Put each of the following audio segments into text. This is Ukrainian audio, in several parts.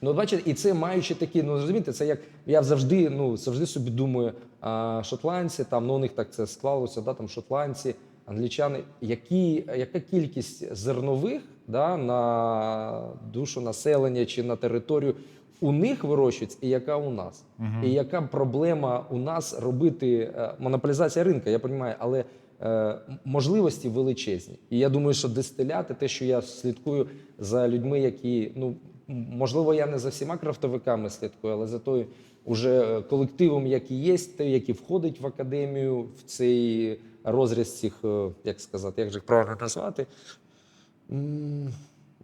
Ну, от бачите, і це маючи такі, ну розумієте, це як я завжди, ну завжди собі думаю, а, шотландці, там ну у них так це склалося, да, там шотландці, англічани, які, яка кількість зернових да, на душу населення чи на територію у них вирощується, і яка у нас? І яка проблема у нас робити е, монополізація ринку, я розумію, але е, можливості величезні. І я думаю, що дистиляти, те, що я слідкую за людьми, які ну можливо, я не за всіма крафтовиками слідкую, але за той уже колективом, який є, той, який входить в академію, в цей розріз цих, е, як сказати, як же правильно назвати.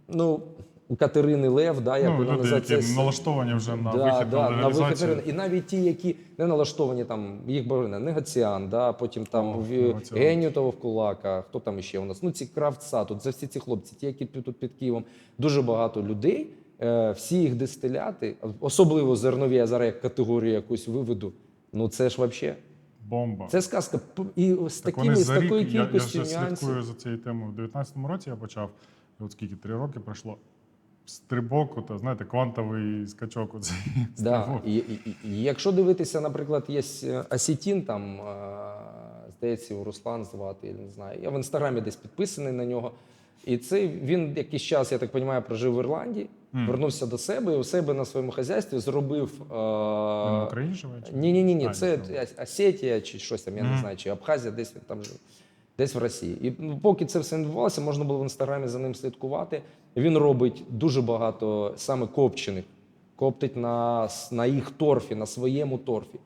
Ну, у Катерини Лев, да, як Ну, вона люди, які це- налаштовані вже на да, вихід да, на вихід. І навіть ті, які не налаштовані, там їх багато, Негоціан, да, потім там О, в- Негоціан. Генютово в кулаках, хто там ще у нас? Ну, ці крафтса, тут це всі ці хлопці, ті, які тут під Києвом, дуже багато людей. Е, всі їх дистиляти, особливо зернові, я зараз як категорію якусь виведу. Ну це ж взагалі. Бомба. Це сказка. І з Так такими, з за рік, такою я, я вже слідкую за цією темою. В 19-му році я почав, і от скільки, три роки пройшло. Стрибок, то знаєте, квантовий скачок. Оцей Да. І, і, і якщо дивитися, наприклад, є Асітін, там, е, здається, Руслан звати, я не знаю. Я в інстаграмі десь підписаний на нього. І це він якийсь час, я так розумію, прожив в Ірландії, Мгм. вернувся до себе і у себе на своєму хазяйстві зробив. Е, Україні живе? ні, ні, ні, ні, це. Осетія чи щось там, я не знаю, чи Абхазія, десь він там жив. Десь в Росії. І ну, поки це все відбувалося, можна було в інстаграмі за ним слідкувати. Він робить дуже багато саме копчених, коптить на, на їх торфі, на своєму торфі.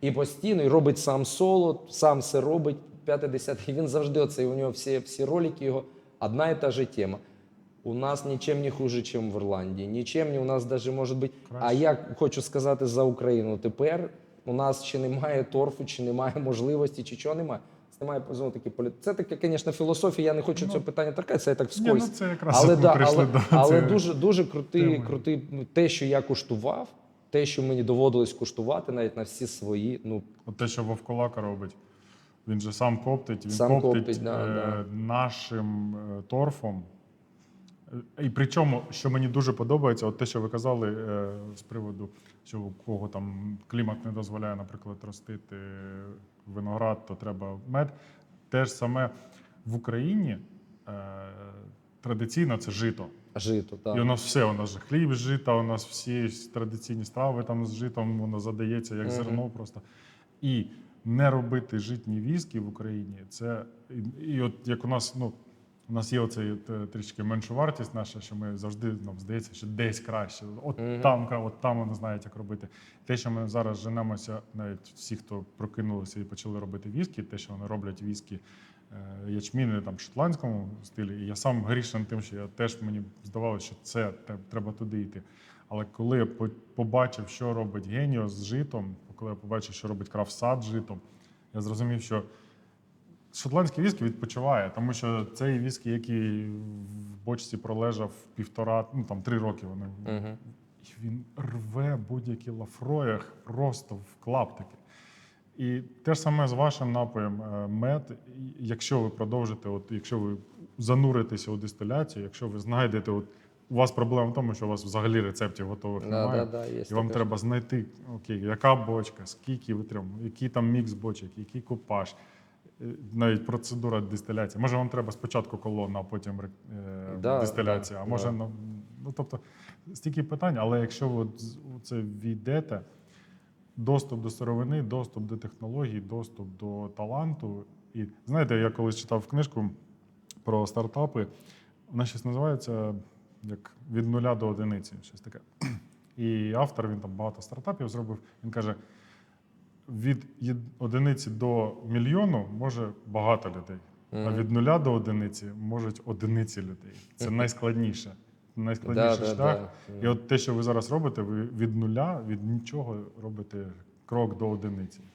І постійно і робить сам соло, сам все робить, п'яте, десяте. І він завжди оце, і у нього всі, всі ролики його одна і та же тема. У нас нічим не хуже, ніж в Ірландії. Нічим не у нас навіть може бути. А я хочу сказати за Україну. Тепер у нас чи немає торфу, чи немає можливості, чи чого немає. Це немає знову таки полі... Це таке, звісно, філософія. Я не хочу цього питання торкатися, я так Ні, ну це якраз але, да, прийшли але, до але дуже дуже крутий, крутий ну, те, що я куштував, те, що мені доводилось куштувати, навіть на всі свої. Ну От те, що Вовкулака робить. Він же сам коптить, він Сам коптить, коптить, да, е, да. нашим е, торфом. І причому, що мені дуже подобається, от те, що ви казали е, з приводу, що у кого там клімат не дозволяє, наприклад, ростити виноград, то треба мед. Те ж саме в Україні е, традиційно це жито. жито, так. І у нас все, у нас же хліб жита, у нас всі традиційні страви там з житом, воно задається як зерно просто. І не робити житні віскі в Україні, це і, і от як у нас, ну. У нас є оцей е, трішки меншовартість наша, що ми завжди нам здається, що десь краще. От Мгм. там, от там вони знають, як робити. Те, що ми зараз женемося, навіть всі, хто прокинулися і почали робити віскі, те, що вони роблять віскі е, ячміни там в шотландському стилі. І я сам грішен тим, що я теж мені здавалося, що це треба туди йти. Але коли я побачив, що робить Геніо з житом, коли я побачив, що робить крафсад з житом, я зрозумів, що шотландський віскі відпочиває, тому що цей віскі, який в бочці пролежав півтора, ну там три роки вони. І він рве будь-які лафроях просто в клаптики. І те ж саме з вашим напоєм е, мед. Якщо ви продовжите, от якщо ви зануритеся у дистиляцію, якщо ви знайдете, от у вас проблема в тому, що у вас взагалі рецептів готових Да, немає. да, да, є І вам таке. треба знайти, окей, яка бочка, скільки витрим, який там мікс бочок, який купаж, навіть процедура дистиляції. Може, вам треба спочатку колона, а потім е, Да, дистиляція. да, а може, да. ну, ну тобто стільки питань, але якщо ви це війдете, доступ до сировини, доступ до технологій, доступ до таланту. І знаєте, я колись читав книжку про стартапи, вона щось називається як від нуля до одиниці, щось таке. І автор він там багато стартапів зробив. Він каже: від одиниці до мільйону може багато людей, а від нуля до одиниці можуть одиниці людей. Це найскладніше. Найскладніший Да, да, шлях. да. І от те, що ви зараз робите, ви від нуля, від нічого робите крок до одиниці.